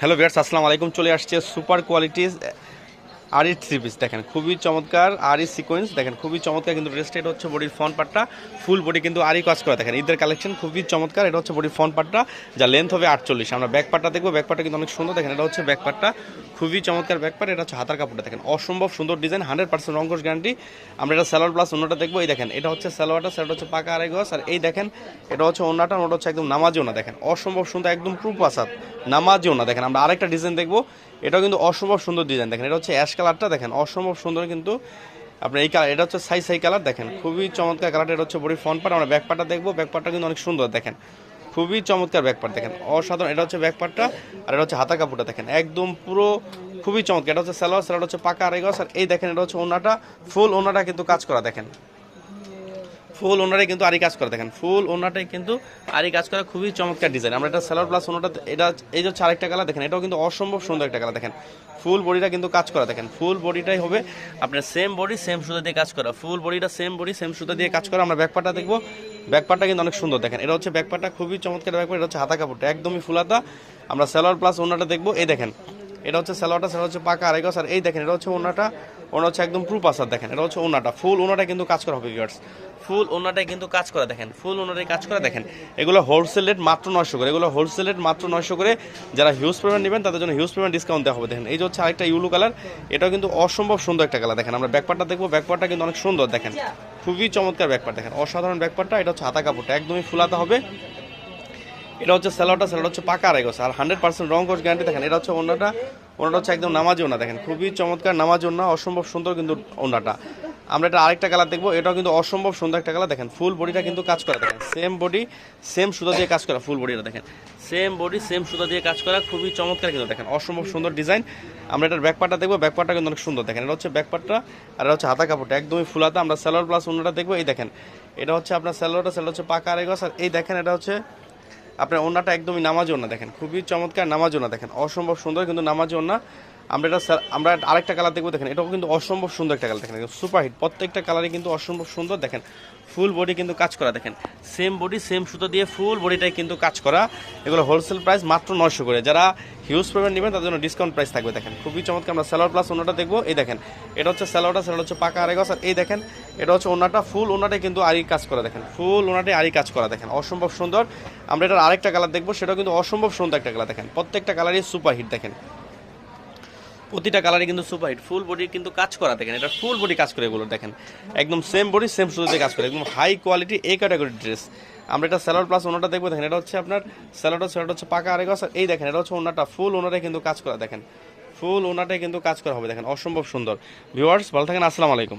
Hello viewers আসসালামু আলাইকুম। চলে আসছে সুপার কোয়ালিটিস আরি থ্রি পিস দেখেন, খুবই চমৎকার আরি সিকোয়েন্স দেখেন, খুবই চমৎকার কিন্তু ড্রেসটা এটা হচ্ছে বডির ফ্রন্ট পার্টটা ফুল বডি কিন্তু আরি কাজ করা। দেখেন, ঈদের কালেকশন খুবই চমৎকার। এটা হচ্ছে বডির ফ্রন্ট পার্টটা যা লেন্থ হবে আটচল্লিশ। আমরা ব্যাক পার্টটা দেখব। ব্যাক পার্টটা কিন্তু অনেক সুন্দর। দেখেন, এটা হচ্ছে ব্যাক পার্টটা খুবই চমৎকার ব্যাক পার্ট এটা হচ্ছে হাতার কাপড়টা। দেখেন, অসম্ভব সুন্দর ডিজাইন হান্ড্রেড পার্সেন্ট রঙ্গস গ্যারান্টি আমরা এটা স্যালোয়ার প্লাস অন্যটা দেখব। এই দেখেন, এটা হচ্ছে স্যালোয়ারটা স্যালোয়ার হচ্ছে পাকা আড়াই গজ। আর এই দেখেন, এটা হচ্ছে অন্যটা ওটা হচ্ছে একদম নামাজও না। দেখেন, অসম্ভব সুন্দর, একদম প্রুফ আসাদ নামাজি না। দেখেন, আমরা আরেকটা ডিজাইন দেখব। এটাও কিন্তু অসম্ভব সুন্দর ডিজাইন দেখেন, এটা হচ্ছে অ্যাশ কালারটা দেখেন, অসম্ভব সুন্দর কিন্তু আপনার এই কালার এটা হচ্ছে সাই সাই কালার দেখেন, খুবই চমৎকার কালারটা এটা হচ্ছে বড়ি ফ্রন্ট পার্ট আমরা ব্যাক পার্টটা দেখব। ব্যাক পার্টটা কিন্তু অনেক সুন্দর। দেখেন, খুবই চমৎকার ব্যাক পার্ট দেখেন, অসাধারণ। এটা হচ্ছে ব্যাক পার্টটা আর এটা হচ্ছে হাতা কাপড়টা। দেখেন, একদম পুরো খুবই চমৎকার। এটা হচ্ছে সালোয়ার সালোয়ার হচ্ছে পাকা গজ। আর এই দেখেন, এটা হচ্ছে ওনাটা ফুল ওনাটা কিন্তু কাজ করা। দেখেন ফুল ওনারাই কিন্তু আরি কাজ করে, দেখেন। ফুল ওনাটাই কিন্তু আরি কাজ করা, খুবই চমৎকার ডিজাইন আমরা এটা সেলার প্লাস ওনাটা এটা, এই যে আরেকটা কালার দেখেন, এটাও কিন্তু অসম্ভব সুন্দর একটা কালার দেখেন। ফুল বডিটা কিন্তু কাজ করা, দেখেন। ফুল বডিটাই হবে আপনার সেম বডি সেম সুতা দিয়ে কাজ করা। ফুল বডিটা সেম বডি সেম সুতা দিয়ে কাজ করা। আমরা ব্যাকপারটা দেখব। ব্যাকপারটা কিন্তু অনেক সুন্দর, দেখেন। এটা হচ্ছে ব্যাকপারটা খুবই চমৎকার ব্যাকপার এটা হচ্ছে হাতা কাপড়টা, একদমই ফুলাতা আমরা সেলার প্লাস ওনাটা দেখব। এই দেখেন এটা হচ্ছে স্যালোয়ারটা সেটা হচ্ছে পাকা আড়াই গজ। আর এই দেখেন, এটা হচ্ছে ওনাটা ওনা হচ্ছে একদম প্রুফ আসার দেখেন, এটা হচ্ছে ওনাটা ফুল ওনাটা কিন্তু কাজ করা হবে ভিউয়ার্স ফুল ওনাটাই কিন্তু কাজ করা, দেখেন, ফুল ওনাটাই কাজ করা, দেখেন। এগুলো হোলসেল রেট মাত্র নয়শো করে, এগুলো হোলসেল রেট মাত্র নয়শো করে। যারা হিউজ পরিমাণ নেবেন, তাদের জন্য হিউজ পরিমাণ ডিসকাউন্ট দেওয়া হবে, দেখেন। এই যে হচ্ছে আরেকটা ইউলো কালার এটাও কিন্তু অসম্ভব সুন্দর একটা কালার দেখেন। আমরা ব্যাকপারটা দেখব ব্যাকপারটা কিন্তু অনেক সুন্দর, দেখেন। খুবই চমৎকার ব্যাকপার দেখেন। অসাধারণ ব্যাকপারটা এটা হচ্ছে হাতা কাপড়টা, একদমই ফুলাতে হবে। এটা হচ্ছে স্যালোটা স্যালোটা হচ্ছে পাকা আড়াই আর হান্ড্রেড পার্সেন্ট রং কোর্স গ্যারান্টি দেখেন, এটা হচ্ছে ওনাটা ওনাটা হচ্ছে একদম নামাজি ওনা দেখেন। খুবই চমৎকার নামাজি ওনা, অসম্ভব সুন্দর কিন্তু ওনাটা। আমরা এটা আরেকটা কালার দেখব, এটাও কিন্তু অসম্ভব সুন্দর একটা কালার দেখেন ফুল বডিটা কিন্তু কাজ করা, দেখেন সেম বডি সেম সুতা দিয়ে কাজ করা ফুল বডিটা দেখেন। সেম বডি সেম সুতা দিয়ে কাজ করা, খুবই চমৎকার কিন্তু দেখেন, অসম্ভব সুন্দর ডিজাইন আমরা এটার ব্যাকপারটা দেখব ব্যাকপারটা কিন্তু অনেক সুন্দর, দেখেন, এটা হচ্ছে ব্যাকপারটা আর এটা হচ্ছে হাতা কাপড়টা, একদমই ফুলাতা আমরা স্যালোয়ার প্লাস ওনাটা দেখব, এই দেখেন, এটা হচ্ছে আপনার স্যালোয়ারটা স্যালোয়ার হচ্ছে পাকা আড়াই আর এই দেখেন, এটা হচ্ছে আপনার ওনাটা একদমই নামাজ না দেখেন। খুবই চমৎকার নামাজ না দেখেন। অসম্ভব সুন্দর কিন্তু নামাজ ওনা আমরা এটা স্যার- আমরা আরেকটা কালার দেখব, দেখেন, এটাও কিন্তু অসম্ভব সুন্দর একটা কালার দেখেন সুপার হিট প্রত্যেকটা কালারই কিন্তু অসম্ভব সুন্দর, দেখেন ফুল বডি কিন্তু কাজ করা, দেখেন সেম বডি সেম সুতো দিয়ে ফুল বডিটাই কিন্তু কাজ করা, এগুলো হোলসেল প্রাইস মাত্র নয়শো করে, যারা হিউজ পেমেন্ট নেবেন, তাদের জন্য ডিসকাউন্ট প্রাইস থাকবে, দেখেন, খুবই চমৎকার, আমরা স্যালোয়ার প্লাস ওনাটা দেখব, এই দেখেন, এটা হচ্ছে স্যালোয়ারটা স্যালোয়ার হচ্ছে পাকা গজ আর এই দেখেন, এটা হচ্ছে ওনাটা ফুল ওনাটাই কিন্তু আরি কাজ করা, দেখেন ফুল ওনাটাই আরি কাজ করা, দেখেন, অসম্ভব সুন্দর, আমরা এটার আরেকটা কালার দেখব, সেটাও কিন্তু অসম্ভব সুন্দর একটা কালার দেখেন, প্রত্যেকটা কালারই সুপার হিট দেখেন। প্রতিটা কালারে কিন্তু সুপার হিট ফুল বডি কিন্তু কাজ করা, দেখেন, এটা ফুল বডি কাজ করে এগুলো, দেখেন। একদম সেম বডি সেম সুতোতে কাজ করে, একদম হাই কোয়ালিটি এই ক্যাটাগরির ড্রেস আমরা এটা স্যালোড প্লাস ওনারটা দেখব, দেখেন, এটা হচ্ছে আপনার স্যালোড স্যালোড হচ্ছে পাকা আরেক আর এই দেখেন, এটা হচ্ছে ওনারটা ফুল ওনারে কিন্তু কাজ করা, দেখেন। ফুল ওনাটাই কিন্তু কাজ করা হবে, দেখেন, অসম্ভব সুন্দর। ভিউয়ার্স ভালো থাকেন, আসসালামু আলাইকুম।